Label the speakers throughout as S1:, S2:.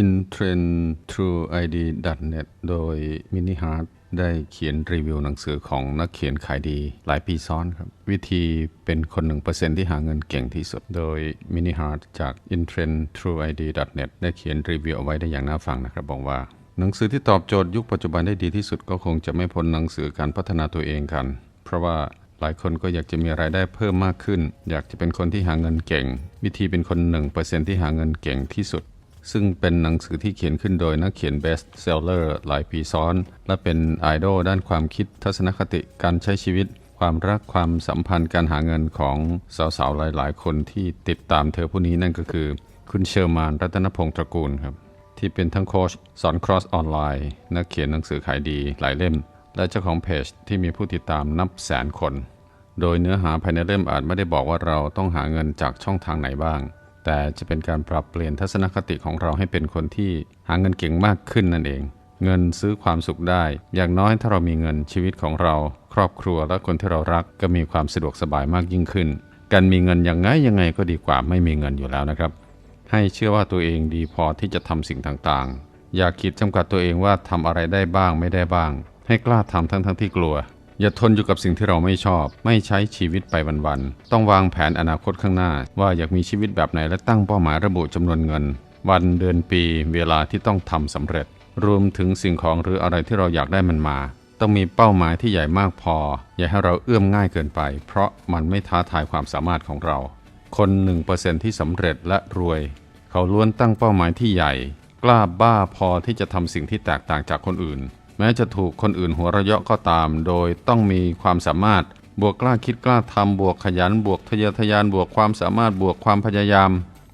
S1: intrendtrueid.net โดย Mini Hart ได้เขียนรีวิวหนังสือของนักเขียนขายดีหลายปีซ้อนครับ วิธีเป็นคน1%ที่หาเงินเก่งที่สุด โดย Mini Hart จาก intrendtrueid.net ได้เขียนรีวิวเอาไว้ได้อย่างน่าฟังนะครับ บอกว่า หนังสือที่ตอบโจทย์ยุคปัจจุบันได้ดีที่สุดก็คงจะไม่พ้นหนังสือการพัฒนาตัวเองกัน เพราะว่าหลายคนก็อยากจะมีรายได้เพิ่มมากขึ้น อยากจะเป็นคนที่หาเงินเก่ง วิธีเป็นคน1%ที่หาเงินเก่งที่สุด ซึ่งเป็นหนังสือที่เขียนขึ้นโดยนักเขียนเบสเซลเลอร์หลายปีซ้อน และเป็นไอดอลด้านความคิดทัศนคติการใช้ชีวิต ความรักความสัมพันธ์การหาเงินของสาวๆ หลายๆ คนที่ติดตามเธอผู้นี้นั่นก็คือ คุณเชอร์มานรัตนพงศ์ตระกูลครับ ที่เป็นทั้งโค้ชสอนครอสออนไลน์ นักเขียนหนังสือขายดีหลายเล่ม และเจ้าของเพจที่มีผู้ติดตามนับแสนคน โดยเนื้อหาภายในเล่มอาจไม่ได้บอกว่าเราต้องหาเงินจากช่องทางไหนบ้าง แต่จะเป็นการปรับเปลี่ยนทัศนคติของเราให้เป็นคนที่หาเงินเก่งมากขึ้นนั่นเอง เงินซื้อความสุขได้ อย่างน้อยถ้าเรามีเงินชีวิตของเรา ครอบครัวและคนที่เรารักก็มีความสะดวกสบายมากยิ่งขึ้น การมีเงินยังไงยังไงก็ดีกว่าไม่มีเงินอยู่แล้วนะครับ ให้เชื่อว่าตัวเองดีพอที่จะทำสิ่งต่างๆ อย่าคิดจำกัดตัวเองว่าทำอะไรได้บ้างไม่ได้บ้าง ให้กล้าทำทั้งๆทที่กลัว อย่าทนอยู่กับสิ่งที่เราไม่ชอบ ไม่ใช้ชีวิตไปวันๆ ต้องวางแผนอนาคตข้างหน้า ว่าอยากมีชีวิตแบบไหนและตั้งเป้าหมายระบุจำนวนเงิน วันเดือนปี เวลาที่ต้องทำสำเร็จ รวมถึงสิ่งของหรืออะไรที่เราอยากได้มันมา ต้องมีเป้าหมายที่ใหญ่มากพอ อย่าให้เราเอื้อมง่ายเกินไป เพราะมันไม่ท้าทายความสามารถของเรา คน1%ที่สำเร็จและรวย เขาล้วนตั้งเป้าหมายที่ใหญ่ กล้าบ้าพอที่จะทำสิ่งที่แตกต่างจากคนอื่น ม้จะถูกคนอื่นหัวเราะเยาะก็ตาม โดยต้องมีความสามารถ บวกกล้าคิดกล้าทำบวกขยัน บวกทะเยอทะยาน บวกความสามารถ บวกความพยายาม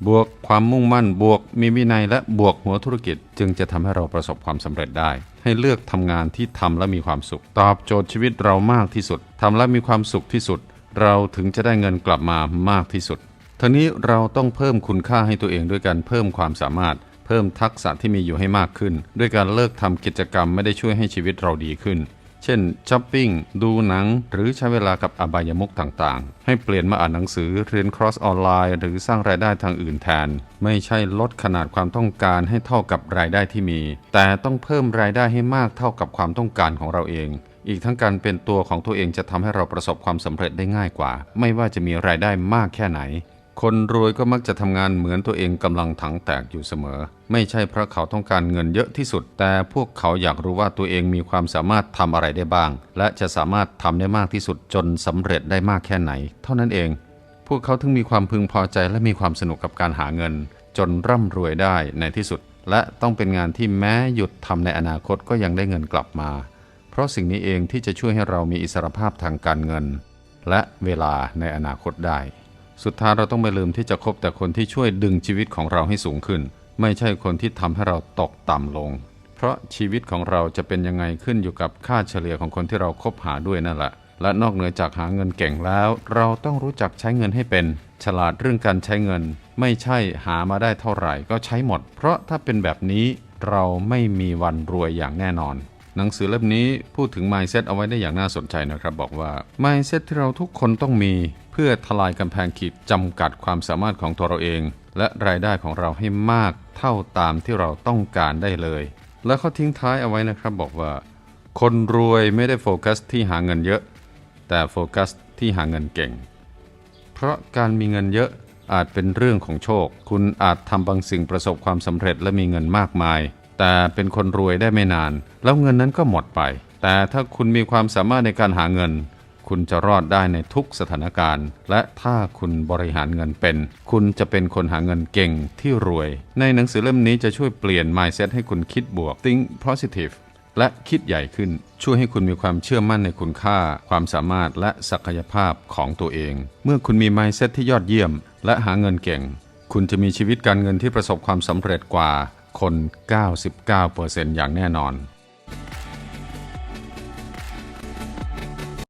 S1: บวกความมุ่งมั่น บวกมีวินัย และบวกหัวธุรกิจ จึงจะทำให้เราประสบความสำเร็จได้ ให้เลือกทำงานที่ทำและมีความสุข ตอบโจทย์ชีวิตเรามากที่สุดทำและมีความสุขที่สุด เราถึงจะได้เงินกลับมามากที่สุดทั้งนี้เราต้องเพิ่มคุณค่าให้ตัวเองด้วยการเพิ่มความสามารถ เพิ่มทักษะที่มีอยู่ให้มากขึ้น ด้วยการเลิกทำกิจกรรมไม่ได้ช่วยให้ชีวิตเราดีขึ้น เช่นช้อปปิ้ง ดูหนัง หรือใช้เวลากับอบายมุกต่างๆ ให้เปลี่ยนมาอ่านหนังสือเรียนครอสออนไลน์ หรือสร้างรายได้ทางอื่นแทน ไม่ใช่ลดขนาดความต้องการให้เท่ากับรายได้ที่มี แต่ต้องเพิ่มรายได้ให้มากเท่ากับความต้องการของเราเองอีกทั้งการเป็นตัวของตัวเองจะทำให้เราประสบความสำเร็จได้ง่ายกว่า ไม่ว่าจะมีรายได้มากแค่ไหน คนรวยก็มักจะทำงานเหมือนตัวเองกำลังถังแตกอยู่เสมอ ไม่ใช่เพราะเขาต้องการเงินเยอะที่สุด แต่พวกเขาอยากรู้ว่าตัวเองมีความสามารถทำอะไรได้บ้าง และจะสามารถทำได้มากที่สุดจนสำเร็จได้มากแค่ไหน เท่านั้นเอง พวกเขาถึงมีความพึงพอใจและมีความสนุกกับการหาเงิน จนร่ำรวยได้ในที่สุด และต้องเป็นงานที่แม้หยุดทำในอนาคตก็ยังได้เงินกลับมา เพราะสิ่งนี้เองที่จะช่วยให้เรามีอิสรภาพทางการเงิน และเวลาในอนาคตได้ สุดท้ายเราต้องไม่ลืมที่จะคบแต่คนที่ช่วยดึงชีวิตของเราให้สูงขึ้น ไม่ใช่คนที่ทำให้เราตกต่ำลง เพราะชีวิตของเราจะเป็นยังไงขึ้นอยู่กับค่าเฉลี่ยของคนที่เราคบหาด้วยนั่นแหละและนอกเหนือจากหาเงินเก่งแล้ว เราต้องรู้จักใช้เงินให้เป็น ฉลาดเรื่องการใช้เงิน ไม่ใช่หามาได้เท่าไหร่ก็ใช้หมด เพราะถ้าเป็นแบบนี้เราไม่มีวันรวยอย่างแน่นอน หนังสือเล่มนี้พูดถึง mindset เอาไว้ได้อย่างน่าสนใจนะครับ บอกว่า mindset ที่เราทุกคนต้องมี พื่อทลายกำแพงขีดจำกัดความสามารถของตัวเราเอง และรายได้ของเราให้มากเท่าตามที่เราต้องการได้เลย แล้วเขาทิ้งท้ายเอาไว้นะครับบอกว่า คนรวยไม่ได้โฟกัสที่หาเงินเยอะ แต่โฟกัสที่หาเงินเก่ง เพราะการมีเงินเยอะอาจเป็นเรื่องของโชค คุณอาจทำบางสิ่งประสบความสำเร็จและมีเงินมากมาย แต่เป็นคนรวยได้ไม่นาน แล้วเงินนั้นก็หมดไป แต่ถ้าคุณมีความสามารถในการหาเงิน คุณจะรอดได้ในทุกสถานการณ์ และถ้าคุณบริหารเงินเป็น คุณจะเป็นคนหาเงินเก่งที่รวย ในหนังสือเล่มนี้จะช่วยเปลี่ยน mindset ให้คุณคิดบวก think positive และคิดใหญ่ขึ้น ช่วยให้คุณมีความเชื่อมั่นในคุณค่า ความสามารถและศักยภาพของตัวเอง เมื่อคุณมี mindset ที่ยอดเยี่ยม และหาเงินเก่ง คุณจะมีชีวิตการเงินที่ประสบความสำเร็จกว่าคน 99%อย่างแน่นอน